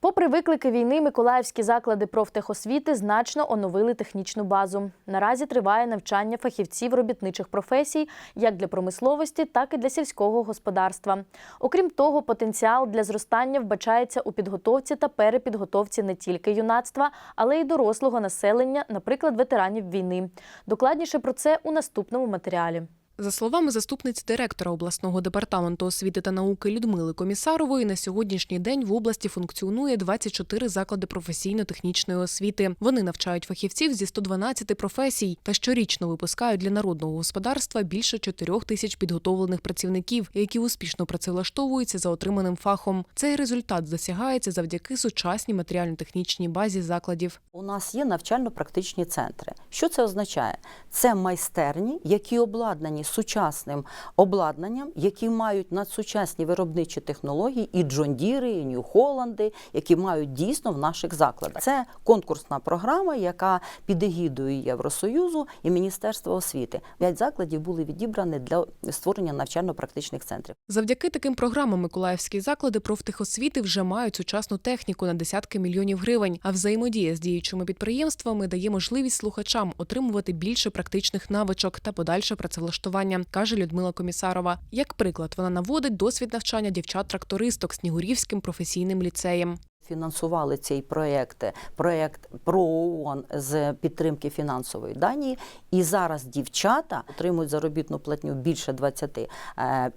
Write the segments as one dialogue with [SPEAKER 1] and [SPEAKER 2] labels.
[SPEAKER 1] Попри виклики війни, миколаївські заклади профтехосвіти значно оновили технічну базу. Наразі триває навчання фахівців робітничих професій як для промисловості, так і для сільського господарства. Окрім того, потенціал для зростання вбачається у підготовці та перепідготовці не тільки юнацтва, але й дорослого населення, наприклад, ветеранів війни. Докладніше про це у наступному матеріалі.
[SPEAKER 2] За словами заступниці директора обласного департаменту освіти та науки Людмили Комісарової, на сьогоднішній день в області функціонує 24 заклади професійно-технічної освіти. Вони навчають фахівців зі 112 професій та щорічно випускають для народного господарства більше 4 тисяч підготовлених працівників, які успішно працевлаштовуються за отриманим фахом. Цей результат досягається завдяки сучасній матеріально-технічній базі закладів.
[SPEAKER 3] У нас є навчально-практичні центри. Що це означає? Це майстерні, які обладнані сучасним обладнанням, які мають надсучасні виробничі технології, і Джондіри, і Нью-Холланди, які мають дійсно в наших закладах. Це конкурсна програма, яка під егідою Євросоюзу і Міністерства освіти. П'ять закладів були відібрані для створення навчально-практичних центрів.
[SPEAKER 2] Завдяки таким програмам миколаївські заклади профтехосвіти вже мають сучасну техніку на десятки мільйонів гривень. А взаємодія з діючими підприємствами дає можливість слухачам отримувати більше практичних навичок та подальше працевлаштування, каже Людмила Комісарова. Як приклад, вона наводить досвід навчання дівчат-трактористок Снігурівським професійним ліцеєм.
[SPEAKER 3] Фінансували цей проєкт, проєкт про ООН з підтримки фінансової Данії. І зараз дівчата отримують заробітну платню більше 20 е,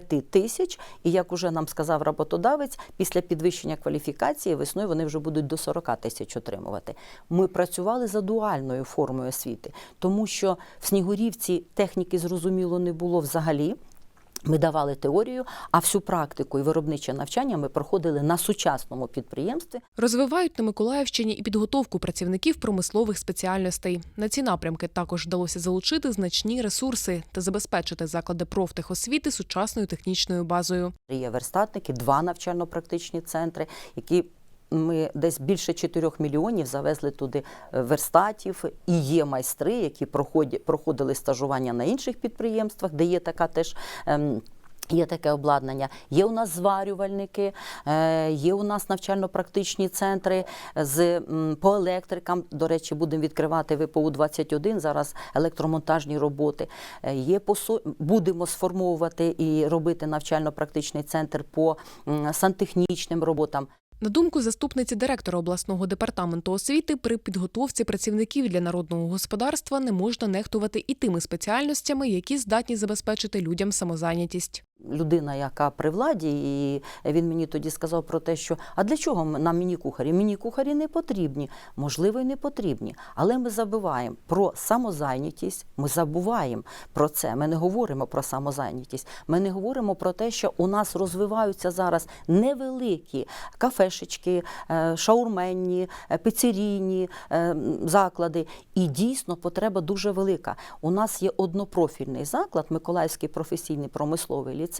[SPEAKER 3] 5 тисяч, і як уже нам сказав роботодавець, після підвищення кваліфікації весною вони вже будуть до 40 тисяч отримувати. Ми працювали за дуальною формою освіти, тому що в Снігурівці техніки зрозуміло не було взагалі. Ми давали теорію, а всю практику і виробниче навчання ми проходили на сучасному підприємстві.
[SPEAKER 2] Розвивають на Миколаївщині і підготовку працівників промислових спеціальностей. На ці напрямки також вдалося залучити значні ресурси та забезпечити заклади профтехосвіти сучасною технічною базою.
[SPEAKER 3] Є верстатники, два навчально-практичні центри, які ми десь більше 4 мільйонів завезли туди е, верстатів. І є майстри, які проходили стажування на інших підприємствах, де є така теж. Ем, Є таке обладнання, є у нас зварювальники, е, є у нас навчально-практичні центри з по електрикам. До речі, будемо відкривати ВПУ 21 зараз електромонтажні роботи. Е, Є по будемо сформовувати і робити навчально-практичний центр по сантехнічним роботам.
[SPEAKER 2] На думку заступниці директора обласного департаменту освіти, при підготовці працівників для народного господарства не можна нехтувати і тими спеціальностями, які здатні забезпечити людям самозайнятість.
[SPEAKER 3] Людина, яка при владі, і він мені тоді сказав про те, що а для чого нам міні-кухарі? Міні-кухарі не потрібні, можливо, і не потрібні. Але ми забуваємо про самозайнятість. Ми забуваємо про це. Ми не говоримо про самозайнятість. Ми не говоримо про те, що у нас розвиваються зараз невеликі кафешечки, е, шаурменні, е, піцерійні е, заклади. І дійсно потреба дуже велика. У нас є однопрофільний заклад, Миколаївський професійний промисловий ліцей,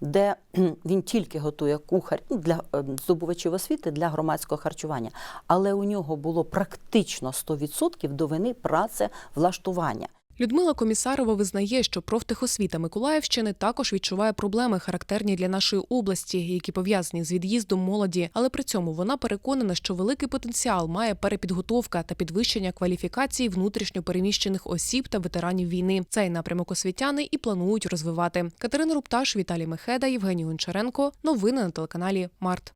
[SPEAKER 3] де він тільки готує кухар ну, для е, здобувачів освіти для громадського харчування. Але у нього було практично 100% до вини працевлаштування.
[SPEAKER 2] Людмила Комісарова визнає, що профтехосвіта Миколаївщини також відчуває проблеми, характерні для нашої області, які пов'язані з від'їздом молоді. Але при цьому вона переконана, що великий потенціал має перепідготовка та підвищення кваліфікації внутрішньо переміщених осіб та ветеранів війни. Цей напрямок освітяни і планують розвивати. Катерина Рупташ, Віталій Мехеда, Євгеній Гончаренко. Новини на телеканалі Март.